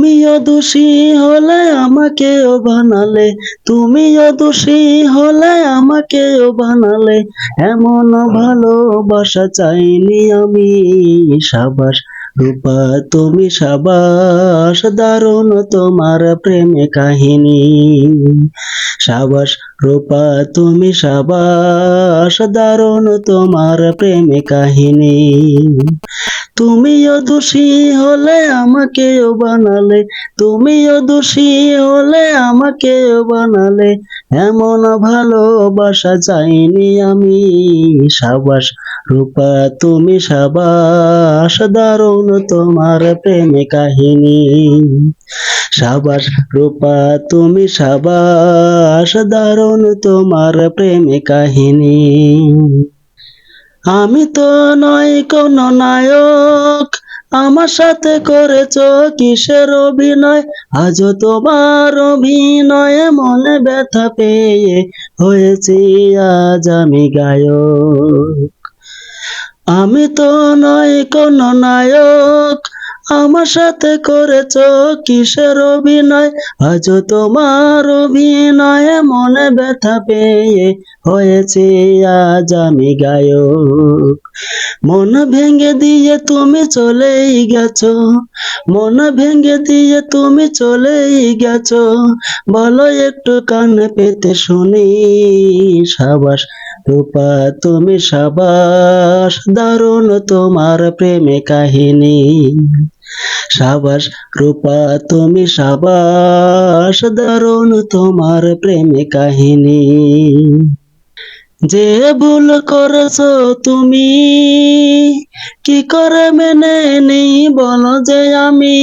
তুমিও দোষী হলে আমাকেও বানালে। তুমিও দোষী হলে আমাকেও বানালে। এমন ভালোবাসা চাইনি আমি, সাবাস। রূপা, তুমি সাবাস, দারুণ তোমার প্রেমে কাহিনী। সাবাস, রূপা, তুমি সাবাস, দারুণ তোমার প্রেমে কাহিনী। তুমিও দোষী হলে আমাকেও বানালে। তুমিও দোষী হলে আমাকেও বানালে। এমন ভালোবাসা চাইনি আমি। সাবাস রূপা, তুমি সাবাস, দারুণ তোমার প্রেমে কাহিনী। সাবাস রূপা, তুমি সাবাস, দারুণ তোমার প্রেমে কাহিনী। আমি তো নয় কোন নায়ক, আমার সাথে করেছ কিসের অভিনয়? আজ তোমার অভিনয়ে মনে ব্যথা পেয়ে হয়েছি, আজ আমি গায়ক। আমি তো নয় কোন নায়ক আমার সাথে করেছ কিসের অভিনয়? আজ তোমার অভিনয়ে মনে ব্যথা পেয়ে হয়েছে, আজ আমি গায়ক। মন ভেঙে দিয়ে তুমি চলেই গেছো, মন ভেঙে দিয়ে তুমি চলেই গেছো। বলো একটু কান পেতে শুনি, সাবাস রূপা, তুমি সাবাস, দারুণ তোমার প্রেমে কাহিনী। সাবাস, রূপা তুমি সাবাস, দারুণ তোমার প্রেমে কাহিনী। যে ভুল করেছ তুমি, কি করে মেনে নেই বলো যে আমি?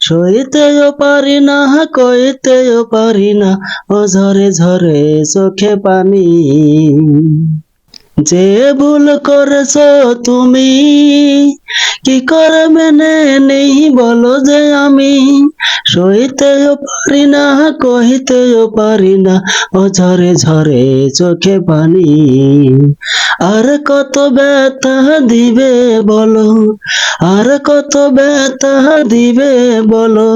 সইতেও পারি না, কইতেও পারি না ও ঝরে ঝরে চোখে পানি। যে ভুল করেছ তুমি কি করে মেনে নেই বলো যে আমি? সইতেও পারি না, কহিতেও পারি না ও ঝরে ঝরে চোখে পানি। আর কত ব্যথা দিবে বলো, আর কত ব্যথা দিবে বলো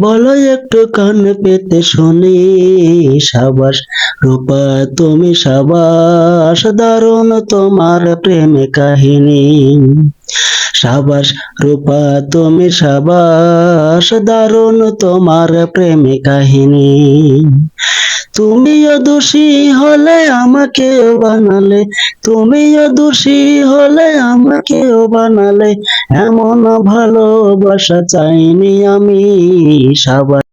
বলো একটু কান পেতে শুনি, সাবাস রূপা, তুমি সাবাস দারুণ তোমার প্রেমে কাহিনী। সাবাস রূপা, তুমি সাবাস, দারুণ তোমার প্রেমে কাহিনী। তুমিও দোষী হলে আমাকেও বানালে, তুমিও দোষী হলে আমাকেও বানালে, এমন ভালোবাসা চাইনি আমি সাবাস।